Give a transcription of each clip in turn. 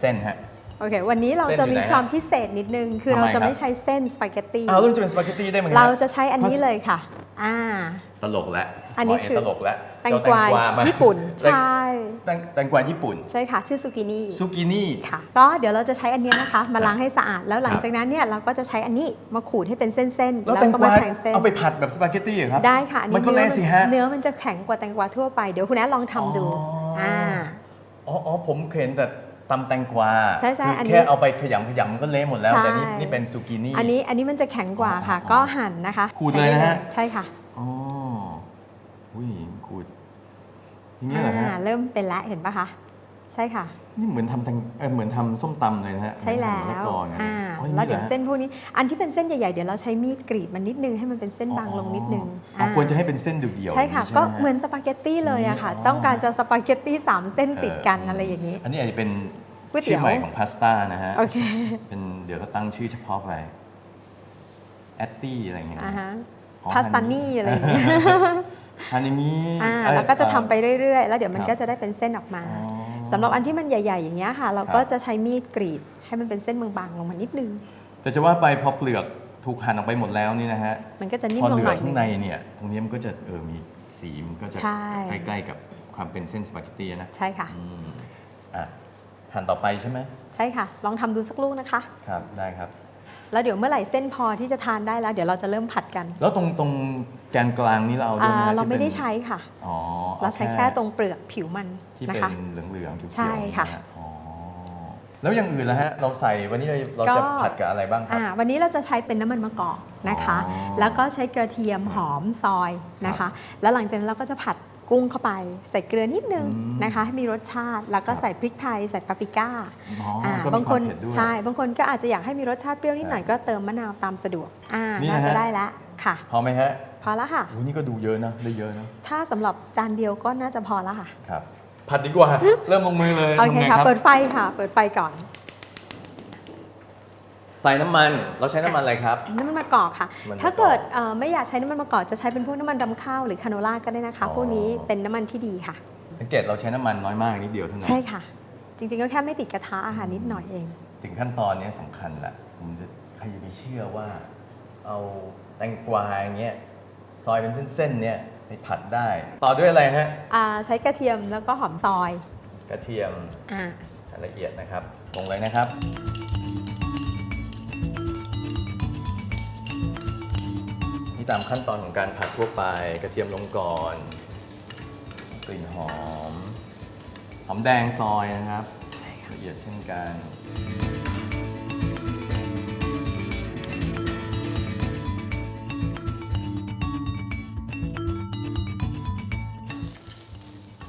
เส้นฮะ โอเค วันนี้เราเส้นจะอยู่มีไหนฮะความพิเศษนิดนึง คือทำไมเราจะครับไม่ใช้เส้นสปาเกตตี้อ้าวแล้วมันจะเป็นสปาเกตตี้ได้ไหมฮเราจะใช้อันนี้เลยค่ะ อ่า ตลกแล้วอันนี้ขคือตลกแล้วแตงกวาเจ้มญี่ปุ่นแตงใช่แตงแตงกวาญี่ปุ่น ใช่ค่ะ ชื่อซูกินี่ซูกินี่ค่ะ ก็เดี๋ยวเราจะใช้อันเนี้ยนะคะ มาล้างให้สะอาด แล้วหลังจากนั้นเนี่ยเราก็จะใช้อันนี้มาขูดให้เป็นเส้นๆ แล้วแล้วแตงก็กวามาแทงเส้นเอาไปผัดแบบสปาเกตตี้เหรอครับ ได้ค่ะอันมันี้นก็เนื้อเละสิฮะ เนื้อมันจะแข็งกว่าแตงกวาทั่วไป เดี๋ยวคุณแอดลองทำดูอ๋ออ่อ่าอ๋ออ๋อผมเห็นแต่ ตำแตงกวาใช่ใช่คืออันนี้แค่เอาไปขยำขยำมันก็เละหมดแล้ว ใช่ แต่นี่นี่เป็นซูกินี่ อันนี้อันนี้มันจะแข็งกว่าค่ะ อ๋อก็หั่นนะคะขูดเลยนะฮะ ใช่ค่ะอ๋ออุ้ยขูดอย่างนี้เหรอฮะ อ่าเริ่มเป็นแล้วเห็นปะคะ ใช่ค่ะ นี่เหมือนทำแตงเอ่อเหมือนทำส้มตำเลยนะฮะใช่แล้เหมือนวมะละกอไงอ่าอ๋ออางแล้วเดี๋ยวหรอฮะเส้นพวกนี้ อันที่เป็นเส้นใหญ่ๆ เดี๋ยวเราใช้มีดกรีดมันนิดนึงให้มันเป็นเส้นบางลงนิดนึงอ๋อควรจะให้เป็นเส้นเดี่ยวๆใช่ค่ะอย่างก็นี้ใช่ไฮเหมือนสปาเกตตี้เลยอะค่ะอ๋อต้องการจะสปาเกตตี้สามเส้นติดกันอะไรอย่างนี้อันนี้อาจจะเป็นก๋วยเตี๋ชื่ยอวใหม่ของพาสต้านะฮะ โอเคเป็นเดี๋ยวก็ตั้งชื่อเฉพาะไปแอตตี้อะไรเงี้ยอ่าฮะอ๋อพาสตานี่อะไรอย่างเงี้ยฮานิมิอ่าเอ้ย แล้วก็จะทำไปเรื่อยๆ แล้วเดี๋ยวมันครับก็จะได้เป็นเส้นออกมา อ๋อ สำหรับอันที่มันใหญ่ ๆ อย่างเงี้ยค่ะ เราครับก็จะใช้มีดกรีดให้มันเป็นเส้นบางๆลงมานิดนึง แต่จะว่าไปพอเปลือกถูกหั่นออกไปหมดแล้วนี่นะฮะมันก็จะนิ่มพอลงเหลืหน่ออยนึข้างงในเนี่ย ตรงนี้มันก็จะเออมีสีมันก็จะใช่ ใกล้ๆกับความเป็นเส้นสปาเกตตี้นะใช่ค่ะ อืมอะหั่นต่อไปใช่ไหมใช่ค่ะ ลองทำดูสักลูกนะคะ ครับได้ครับ แล้วเดี๋ยวเมื่อไหร่เส้นพอที่จะทานได้แล้วเดี๋ยวเราจะเริ่มผัดกัน แล้วตรงตรงแกนกลางนี่เราเอาด้วยอ่าไหมฮะเราที่ไม่ได้ป็นใช้ค่ะ อ๋อเราใช้แค่ตรงเปลือกผิวมันที่นะเป็นคะ เหลืองๆเขียวๆใช่ค่ะนฮอ๋อแล้วอย่างอื่นล่ะฮะ เราใส่วันนี้เราเราจะก็ผัดกับอะไรบ้างครับ อ่าวันนี้เราจะใช้เป็นน้ำมันมะกอกนะคะ อ๋อแล้วก็ใช้กระเทียมหอมซอยนะคะ แล้วหลังจากนั้นเราก็จะผัด กุ้งเข้าไป ใส่เกลือนิดนึงอืมนะคะให้มีรสชาติแล้วก็ครับใส่พริกไทยใส่ปาปริก้าอ๋ออาก็มีบางคนวมเผ็ดด้วยใช่บางคนก็อาจจะอยากให้มีรสชาติเปรี้ยวนิดหน่อยก็เติมมะนาวตามสะดวกอ่านี่น่านะฮะจะได้แล้วค่ะพอไหมฮะพอแล้วค่ะโอ้นี่ก็ดูเยอะนะได้เยอะนะถ้าสำหรับจานเดียวก็น่าจะพอแล้วค่ะครับผัดดีกว่าเริ่มลงมือเลยโอเคทำไงค่ะรับเปิดไฟค่ะ เปิดไฟก่อน ใส่น้ำมันเราใช้น้ำมันอะไรครับ น้ำมันมะกอกค่ะ มันมะกอกถ้าเกิดเอ่อไม่อยากใช้น้ำมันมะกอกจะใช้เป็นพวกน้ำมันดำข้าวหรือคาโนล่าก็ได้นะคะ อ๋อ พวกนี้เป็นน้ำมันที่ดีค่ะ สังเกตเราใช้น้ำมันน้อยมากนิดเดียวเท่านั้นใช่ค่ะ จริงๆก็แค่ไม่ติดกระทะอาหารนิดหน่อยเอง ถึงขั้นตอนเนี้ยสำคัญแหละผมจะใครจะไปเชื่อว่า เอาแตงกวาอย่างเงี้ยซอยเป็นเส้นๆเนี่ยไปผัดได้ ต่อด้วยอะไรฮะอ่าใช้กระเทียมแล้วก็หอมซอยกระเทียมอ่า ละเอียดนะครับลงเลยนะครับ ตามขั้นตอนของการผัดทั่วไป กระเทียมลงก่อน กลิ่นหอม หอมแดงซอยนะครับใช่ค่ะละเอียดเช่นกัน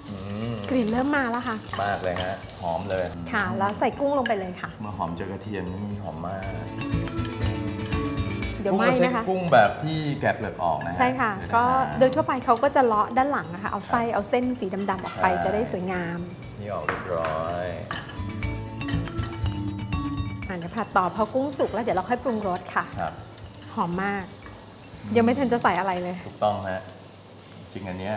อืมกลิ่นเริ่มมาแล้วค่ะ มากเลยฮะ หอมเลย ค่ะ แล้วใส่กุ้งลงไปเลยค่ะ เมื่อหอมเจอกระเทียมนี่หอมมาก เดี๋ยวกุ้งไหม้เราใช้นะคะ กุ้งแบบที่แกะเปลือกออกนะฮใช่ค่ะเดี๋ยวก็จหาโดยทั่วไปเขาก็จะเลาะด้านหลังนะคะ เอาไส้เอาเส้นสีดำๆออกไปใช่จะได้สวยงามนี่ออกเรียบร้อย อ่าเดี๋ยวผัดต่อพอกุ้งสุกแล้วเดี๋ยวเราค่อยปรุงรสค่ะ ครับ หอมมาก ยังไม่ทันจะใส่อะไรเลย ถูกต้องฮะ จริงอันเนี้ย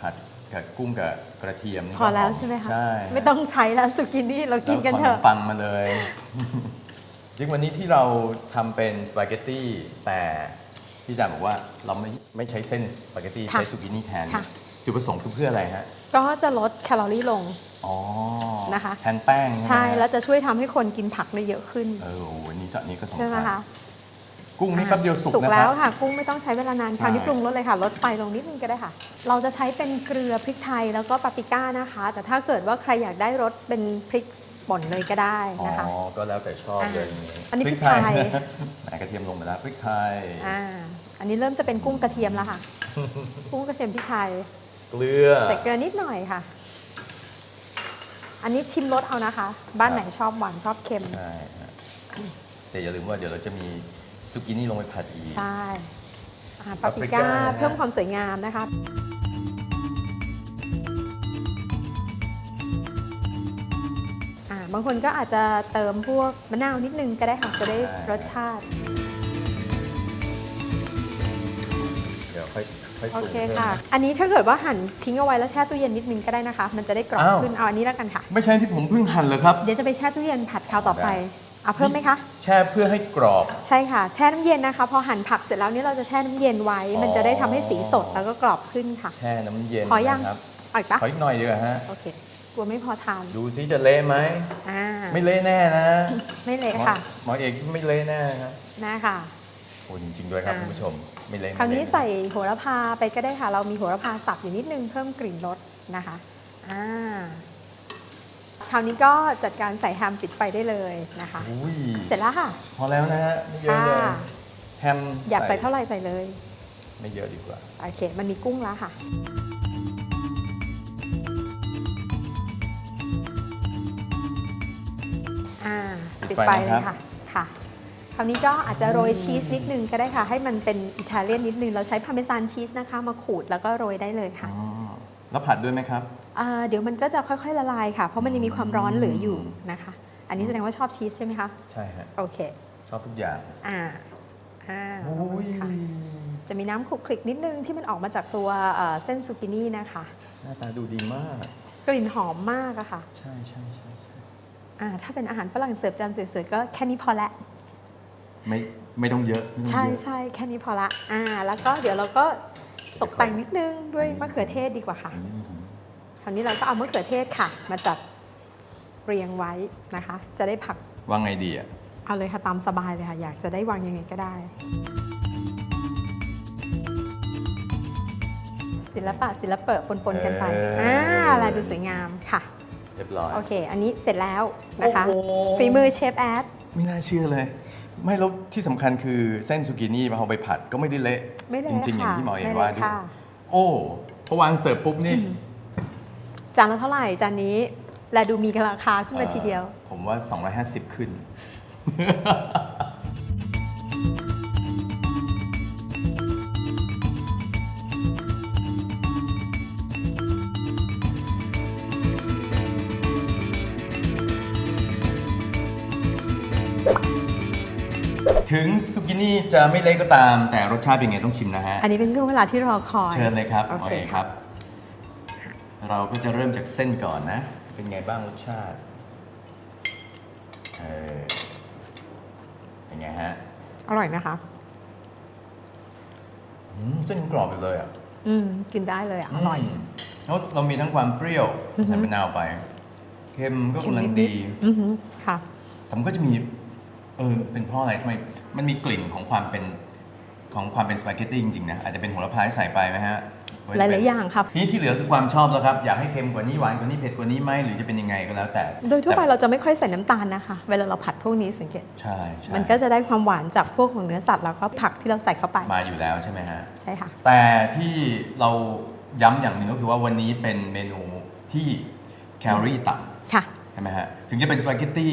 ผัดกับกุ้งกับกระเทียมนี่พอแล้วก็ใช่ไหมคะ ใช่ไม่ต้องใช้แล้วสุกินี่เรากินกันเถแล้วอะขนมปังมาเลย จริงวันนี้ที่เราทำเป็นสปาเกตตี้แต่พี่จาบอกว่าเราไม่ไม่ใช้เส้นสปาเกตตี้ค่ะใช้สุกินี่แทนค่ะ จุดประสงค์คือเพื่ออะไรฮะก็จะลดแคลอรี่ลง อ๋อนะคะ แทนแป้งใช่ไหมฮะแล้วจะช่วยทำให้คนกินผักได้เยอะขึ้น เออโอ้โหอันนี้จะอันนี้ก็สำใช่ไหมคัญคะกุ้งนี่แป๊บเดียวสุกสุกนะคแล้รัวบ ค่ะ กุ้งไม่ต้องใช้เวลานานคราวนี้ใช่ ปรุงรสเลยค่ะลดไฟลงนิดนึงก็ได้ค่ะ เราจะใช้เป็นเกลือพริกไทยแล้วก็ปาปริก้านะคะ แต่ถ้าเกิดว่าใครอยากได้รสเป็นพริก ป่นเลยก็ได้อ๋อนะคะก็แล้วแต่ชอบอ่าเลยอย่างนี้อันนี้พริกไทย แหมกระเทียมลงไปแล้วพริกไทย อ่าอันนี้เริ่มจะเป็นกุ้งกระเทียมแล้วค่ะ กุ้งกระเทียมพริกไทย เกลือ ใส่เกลือนิดหน่อยค่ะ อันนี้ชิมรสเอานะคะ บ้านไหนชอบหวานชอบเค็ม ใช่ฮะแต่อย่าลืมว่าเดี๋ยวเราจะมีซุกินี่ลงไปผัดอีก ใช่อ่าปาปาปปริริก้าก้านะฮะ เพิ่มความสวยงามนะคะ บางคนก็อาจจะเติมพวกมะนาวนิดนึงก็ได้ค่ะจะได้รสชาติ เดี๋ยวค่อยค่อยปโอรุงเคพิ่มค่ะ น อันนี้ถ้าเกิดว่าหั่นทิ้งเอาไว้แล้วแช่ตู้เย็นนิดนึงก็ได้นะคะ มันจะได้กรอบอ้าว ขึ้นเอาอันนี้แล้วกันค่ะ ไม่ใช่ที่ผมเพิ่งหั่นเลยครับ เดี๋ยวจะไปแช่ตู้เย็นผัดคราวต่อไปได้ เอาเพิ่มไหมคะ แช่เพื่อให้กรอบ ใช่ค่ะ แช่น้ำเย็นนะคะ พอหั่นผักเสร็จแล้วนี่เราจะแช่น้ำเย็นไว้มันจะได้ทำให้สีสดแล้วก็กรอบขึ้นค่ะ แช่น้ำเย็นพอยังนะครับ เอาอีกปะขออีกหน่อยดีกว่าฮะ โอเคก ลัวไม่พอทานดูซิจะเละไหม อ่าไม่เละแน่นะไม่เละหมอค่ะหมอเอกไม่เละแน่นะครับนะค่ะโอ้จริงๆด้วยครับอ่า คุณผู้ชมไม่เละคราวนี้ไม่เละใส่โหระพาไปก็ได้ค่ะ เรามีโหระพาสับอยู่นิดนึงเพิ่มกลิ่นรสนะคะอ่าคราวนี้ก็จัดการใส่แฮมปิดไฟได้เลยนะคะ อุ้ยเสร็จแล้วค่ะ พอแล้วนะฮะไม่เยอะเลยค่ะ แฮมอยากใส่เท่าไหร่ใส่เลย ไม่เยอะดีกว่า โอเค มันมีกุ้งแล้วค่ะ ปิปิดดไฟไฟเลนะยครัค่ะบค่ะ คราวนี้ก็อาจจะโรยชีสนิดนึงก็ได้ค่ะ ให้มันเป็นอิตาเลียนนิดนึง เราใช้พาเมซานชีสนะคะ มาขูดแล้วก็โรยได้เลยค่ะอ๋อแล้วผัดด้วยไหมครับ อ่าเดี๋ยวมันก็จะค่อยๆละลายค่ะ เพราะมันยังมีความร้อนเหลืออยู่นะคะ อันนี้แสดงว่าชอบชีสใช่ไหมคะ ใช่ฮะโอเค ชอบทุกอย่างอ่า อ่าอุ้ยค่ะจะมีน้ำคลุกคลิกนิดนึงที่มันออกมาจากตัวเอ่อเส้นซูกินี่นะคะ หน้าตาดูดีมาก กลิ่นหอมมากอะค่ะ ใช่ใช่ใช่ใช่ อ่าถ้าเป็นอาหารฝรั่งเสิร์ฟจานสวยๆก็แค่นี้พอละไม่ไม่ต้องเยอะไม่ต้องใช่เยอะใช่แค่นี้พอละอ่าแล้วก็เดี๋ยวเราก็ตกแต่งนิดนึงด้วยมะเขือเทศดีกว่าค่ะอันนี้คราวนี้เราก็เอามะเขือเทศค่ะ มาจัดเรียงไว้นะคะ จะได้ผักว่าไงดีอะ เอาเลยค่ะตามสบายเลยค่ะ อยากจะได้วางยังไงก็ได้ ศิลปะศิลปะปนๆกันไปเอออ่อ่าลายดูสวยงามค่ะ เรียบร้อย โอเค อันนี้เสร็จแล้วนะคะ โอ้โห ฝีมือเชฟแอด ไม่น่าเชื่อเลย ไม่แล้วที่สำคัญคือเส้นซูกินี่พอเอาไปผัดก็ไม่ได้เละไม่เละจริง ๆ อย่างค่ะที่หมอเอกไม่เละว่าด้วยค่ะ โอ้พอวางเสิร์ฟปุ๊บนี่จานละเท่าไหร่ จานนี้ และดูมีราคาขึ้นมาทีเดียว อ่อผมว่า 250 ขึ้น ถึงซูกินี่จะไม่เละก็ตาม แต่รสชาติเป็นไงต้องชิมนะฮะ อันนี้เป็นช่วงเวลาที่รอคอยเชิญเลยครับหโอมอเคเอกคค่ะรับ เราก็จะเริ่มจากเส้นก่อนนะ เป็นไงบ้างรสชาติ เออเป็นไงฮะอร่อยนะคะ อืมเส้นยังกรอบอยู่เลยอะอืมกินได้เลยอะอร่อยมแล้วเรามีทั้งความเปรี้ยวอือฮึใส่มะนาวไป เค็มก็กำลังเค็มนิดีดอือหือค่ะแต่มันก็จะมี เออ เป็นเพราะอะไรทำไม มันมีกลิ่นของความเป็นของความเป็นสปาเกตตี้จริงๆนะอาจจะเป็นโหระพาที่ใส่ไปไหมฮะหลายๆอย่างครับทีนี้ที่เหลือคือความชอบแล้วครับ อยากให้เค็มกว่านี้หวานกว่านี้เผ็ดกว่านี้ไหมหรือจะเป็นยังไงก็แล้วแต่ โดยทั่วไปแต่เราจะไม่ค่อยใส่น้ำตาลนะคะ เวลาเราผัดพวกนี้สังเกตใช่ใช่มันก็จะได้ความหวานจากพวกของเนื้อสัตว์แล้วก็ผักที่เราใส่เข้าไปมาอยู่แล้วใช่ไหมฮะใช่ค่ะแต่ที่เราย้ำอย่างหนึ่งก็คือว่าวันนี้เป็นเมนูที่แคลอรี่ต่ำค่ะใช่ไหมฮะถึงจะเป็นสปาเกตตี้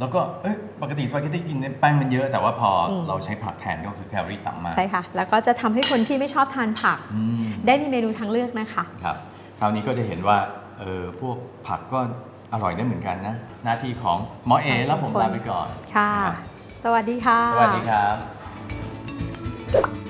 แล้วก็เอ้ยปกติสปาเกตตี้กินแป้งมันเยอะ แต่ว่าพออม เราใช้ผักแทนก็คือแคลอรี่ต่ำมากใช่ค่ะ แล้วก็จะทำให้คนที่ไม่ชอบทานผัก อืมได้มีเมนูทางเลือกนะคะ ครับ คราวนี้ก็จะเห็นว่าเออพวกผักก็อร่อยได้เหมือนกันนะ หน้าที่ของหมอเอทั้งสองแล้วผมคน ลาไปก่อนค่ะนะครับสวัสดีค่ะสวัสดีครับ